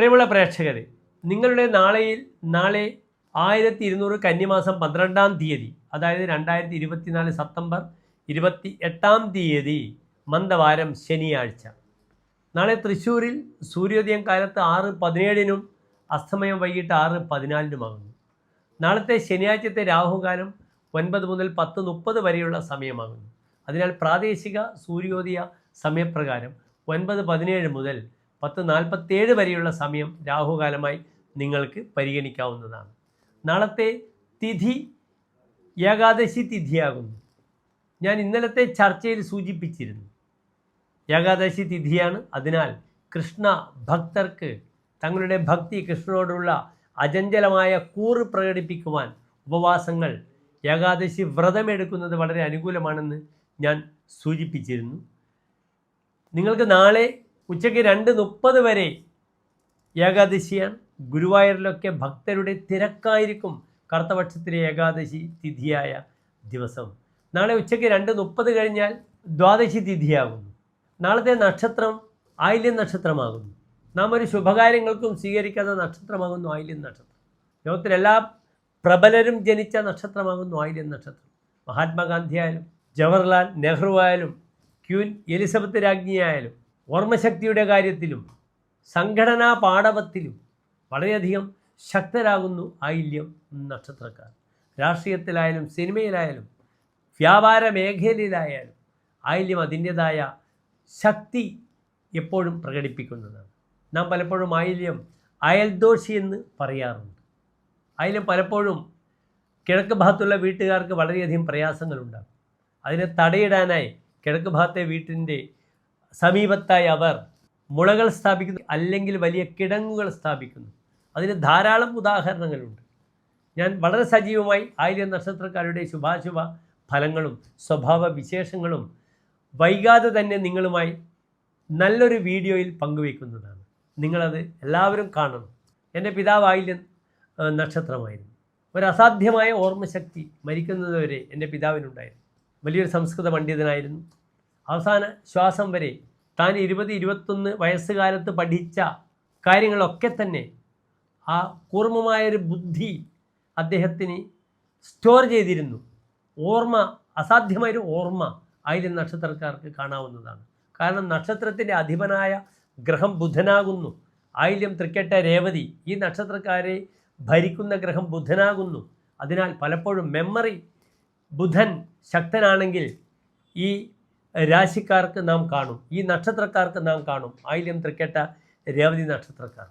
പ്രിയമുള്ള പ്രേക്ഷകരെ നിങ്ങളുടെ നാളെയിൽ നാളെ ആയിരത്തി ഇരുന്നൂറ് കന്നിമാസം പന്ത്രണ്ടാം തീയതി അതായത് രണ്ടായിരത്തി ഇരുപത്തിനാല് സെപ്റ്റംബർ ഇരുപത്തി എട്ടാം തീയതി മന്ദവാരം ശനിയാഴ്ച. നാളെ തൃശ്ശൂരിൽ സൂര്യോദയം കാലത്ത് ആറ് പതിനേഴിനും അസ്തമയം വൈകിട്ട് ആറ് പതിനാലിനുമാകുന്നു നാളത്തെ ശനിയാഴ്ചത്തെ രാഹുകാലം ഒൻപത് മുതൽ പത്ത് മുപ്പത് വരെയുള്ള സമയമാകുന്നു. അതിനാൽ പ്രാദേശിക സൂര്യോദയ സമയപ്രകാരം ഒൻപത് പതിനേഴ് മുതൽ പത്ത് നാൽപ്പത്തേഴ് വരെയുള്ള സമയം രാഹുകാലമായി നിങ്ങൾക്ക് പരിഗണിക്കാവുന്നതാണ്. നാളത്തെ തിഥി ഏകാദശി തിഥിയാകുന്നു. ഞാൻ ഇന്നലത്തെ ചർച്ചയിൽ സൂചിപ്പിച്ചിരുന്നു. ഏകാദശി തിഥിയാണ്. അതിനാൽ കൃഷ്ണ ഭക്തർക്ക് തങ്ങളുടെ ഭക്തി കൃഷ്ണനോടുള്ള അചഞ്ചലമായ കൂറ് പ്രകടിപ്പിക്കുവാൻ ഉപവാസങ്ങൾ ഏകാദശി വ്രതമെടുക്കുന്നത് വളരെ അനുകൂലമാണെന്ന് ഞാൻ സൂചിപ്പിച്ചിരുന്നു. നിങ്ങൾക്ക് നാളെ ഉച്ചയ്ക്ക് രണ്ട് മുപ്പത് വരെ ഏകാദശിയാണ്. ഗുരുവായൂരിലൊക്കെ ഭക്തരുടെ തിരക്കായിരിക്കും. കറുത്തപക്ഷത്തിലെ ഏകാദശി തിഥിയായ ദിവസം. നാളെ ഉച്ചയ്ക്ക് രണ്ട് മുപ്പത് കഴിഞ്ഞാൽ ദ്വാദശി തിഥിയാകുന്നു. നാളത്തെ നക്ഷത്രം ആയില്യം നക്ഷത്രമാകുന്നു. നാം ഒരു ശുഭകാര്യങ്ങൾക്കും സ്വീകരിക്കാത്ത നക്ഷത്രമാകുന്നു ആയില്യം നക്ഷത്രം. ലോകത്തിലെല്ലാ പ്രബലരും ജനിച്ച നക്ഷത്രമാകുന്നു ആയില്യം നക്ഷത്രം. മഹാത്മാഗാന്ധി ആയാലും ജവഹർലാൽ നെഹ്റു ആയാലും ക്യൂൻ എലിസബത്ത് രാജ്ഞിയായാലും ഓർമ്മശക്തിയുടെ കാര്യത്തിലും സംഘടനാ പാടവത്തിലും വളരെയധികം ശക്തരാകുന്നു ആയില്യം നക്ഷത്രക്കാർ. രാഷ്ട്രീയത്തിലായാലും സിനിമയിലായാലും വ്യാപാര മേഖലയിലായാലും ആയില്യം അതിന്റെതായ ശക്തി എപ്പോഴും പ്രകടിപ്പിക്കുന്നതാണ്. നാം പലപ്പോഴും ആയില്യം അയൽദോഷി എന്ന് പറയാറുണ്ട്. ആയില്യം പലപ്പോഴും കിഴക്ക് ഭാഗത്തുള്ള വീട്ടുകാർക്ക് വളരെയധികം പ്രയാസങ്ങളുണ്ടാകും അതിനെ തടയിടാനായി കിഴക്ക് ഭാഗത്തെ വീട്ടിന്റെ സമീപത്തായി അവർ മുളകൾ സ്ഥാപിക്കുന്നു അല്ലെങ്കിൽ വലിയ കിടങ്ങുകൾ സ്ഥാപിക്കുന്നു. അതിന് ധാരാളം ഉദാഹരണങ്ങളുണ്ട്. ഞാൻ വളരെ സജീവമായി ആയിരം നക്ഷത്രക്കാരുടെ ശുഭാശുഭ ഫലങ്ങളും സ്വഭാവ വിശേഷങ്ങളും വൈകാതെ തന്നെ നിങ്ങളുമായി നല്ലൊരു വീഡിയോയിൽ പങ്കുവയ്ക്കുന്നതാണ്. നിങ്ങളത് എല്ലാവരും കാണണം. എന്റെ പിതാവ് ആയില്യം നക്ഷത്രമായിരുന്നു. ഒരു അസാധ്യമായ ഓർമ്മശക്തി മരിക്കുന്നതുവരെ എന്റെ പിതാവിനുണ്ടായിരുന്നു. വലിയൊരു സംസ്കൃത പണ്ഡിതനായിരുന്നു. അവസാന ശ്വാസം വരെ താൻ ഇരുപത് ഇരുപത്തൊന്ന് വയസ്സുകാലത്ത് പഠിച്ച കാര്യങ്ങളൊക്കെ തന്നെ ആ കൂർമ്മമായൊരു ബുദ്ധി അദ്ദേഹത്തിന് സ്റ്റോർ ചെയ്തിരുന്നു. ഓർമ്മ അസാധ്യമായൊരു ഓർമ്മ ആയിരം നക്ഷത്രക്കാർക്ക് കാണാവുന്നതാണ്. കാരണം നക്ഷത്രത്തിന്റെ അധിപനായ ഗ്രഹം ബുധനാകുന്നു. ആയില്യം തൃക്കെട്ട രേവതി ഈ നക്ഷത്രക്കാരെ ഭരിക്കുന്ന ഗ്രഹം ബുധനാകുന്നു. അതിനാൽ പലപ്പോഴും മെമ്മറി ബുധൻ ശക്തനാണെങ്കിൽ ഈ രാശിക്കാർക്ക് നാം കാണും. ഈ നക്ഷത്രക്കാർക്ക് നാം കാണും. ആയില്യം തൃക്കേട്ട രേവതി നക്ഷത്രക്കാർ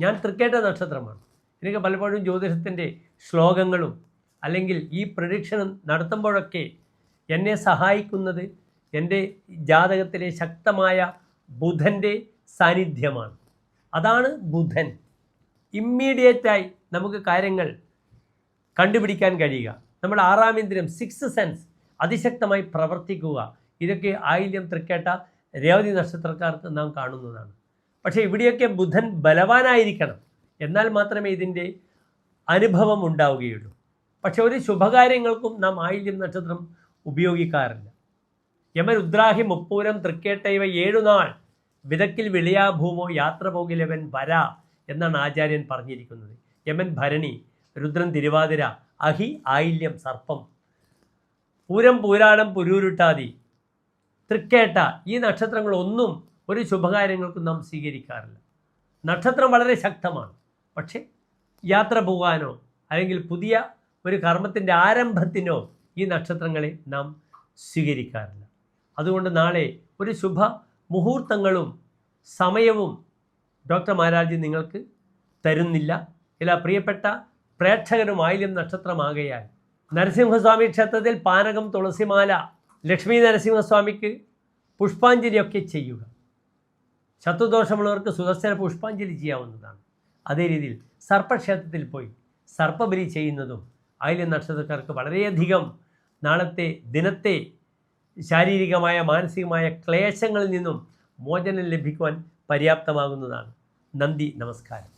ഞാൻ തൃക്കേട്ട നക്ഷത്രമാണ്. എനിക്ക് പലപ്പോഴും ജ്യോതിഷത്തിന്റെ ശ്ലോകങ്ങളും അല്ലെങ്കിൽ ഈ പ്രഡിക്ഷൻ നടത്തുമ്പോഴൊക്കെ എന്നെ സഹായിക്കുന്നത് എന്റെ ജാതകത്തിലെ ശക്തമായ ബുധന്റെ സാന്നിധ്യമാണ്. അതാണ് ബുധൻ. ഇമ്മീഡിയറ്റായി നമുക്ക് കാര്യങ്ങൾ കണ്ടുപിടിക്കാൻ കഴിയുക. നമ്മുടെ ആറാം ഇന്ദ്രിയം സിക്സ് സെൻസ് അതിശക്തമായി പ്രവർത്തിക്കുക. ഇതൊക്കെ ആയില്യം തൃക്കേട്ട രേവതി നക്ഷത്രക്കാർക്ക് നാം കാണുന്നതാണ്. പക്ഷേ ഇവിടെയൊക്കെ ബുധൻ ബലവാനായിരിക്കണം. എന്നാൽ മാത്രമേ ഇതിന്റെ അനുഭവം ഉണ്ടാവുകയുള്ളൂ. പക്ഷെ ഒരു ശുഭകാര്യങ്ങൾക്കും നാം ആയില്യം നക്ഷത്രം ഉപയോഗിക്കാറില്ല. യമരുദ്രാഹി മുപ്പൂരം തൃക്കേട്ട ഇവ ഏഴുനാൾ വിതക്കിൽ വിളിയാഭൂമോ യാത്ര പോകിലവൻ വര എന്നാണ് ആചാര്യൻ പറഞ്ഞിരിക്കുന്നത്. യമൻ ഭരണി രുദ്രൻ തിരുവാതിര അഹി ആയില്യം സർപ്പം പൂരം പൂരാടം പുരൂരുട്ടാതി തൃക്കേട്ട ഈ നക്ഷത്രങ്ങളൊന്നും ഒരു ശുഭകാര്യങ്ങൾക്കും നാം സ്വീകരിക്കാറില്ല. നക്ഷത്രം വളരെ ശക്തമാണ്. പക്ഷേ യാത്ര പോകാനോ അല്ലെങ്കിൽ പുതിയ ഒരു കർമ്മത്തിന്റെ ആരംഭത്തിനോ ഈ നക്ഷത്രങ്ങളെ നാം സ്വീകരിക്കാറില്ല. അതുകൊണ്ട് നാളെ ഒരു ശുഭ മുഹൂർത്തങ്ങളും സമയവും ഡോക്ടർ മഹാരാജ് നിങ്ങൾക്ക് തരുന്നില്ല. ഇല്ല പ്രിയപ്പെട്ട പ്രേക്ഷകരും ആയില്യം നക്ഷത്രമാകയാൽ. നരസിംഹസ്വാമി ക്ഷേത്രത്തിൽ പാനകം തുളസിമാല ലക്ഷ്മി നരസിംഹസ്വാമിക്ക് പുഷ്പാഞ്ജലിയൊക്കെ ചെയ്യുക. ശത്രുദോഷമുള്ളവർക്ക് സുദർശന പുഷ്പാഞ്ജലി ചെയ്യാവുന്നതാണ്. അതേ രീതിയിൽ സർപ്പക്ഷേത്രത്തിൽ പോയി സർപ്പബലി ചെയ്യുന്നതും ആയില്യം നക്ഷത്രക്കാർക്ക് വളരെയധികം നാളത്തെ ദിനത്തെ ശാരീരികമായ മാനസികമായ ക്ലേശങ്ങളിൽ നിന്നും മോചനം ലഭിക്കുവാൻ പര്യാപ്തമാകുന്നതാണ്. നന്ദി നമസ്കാരം.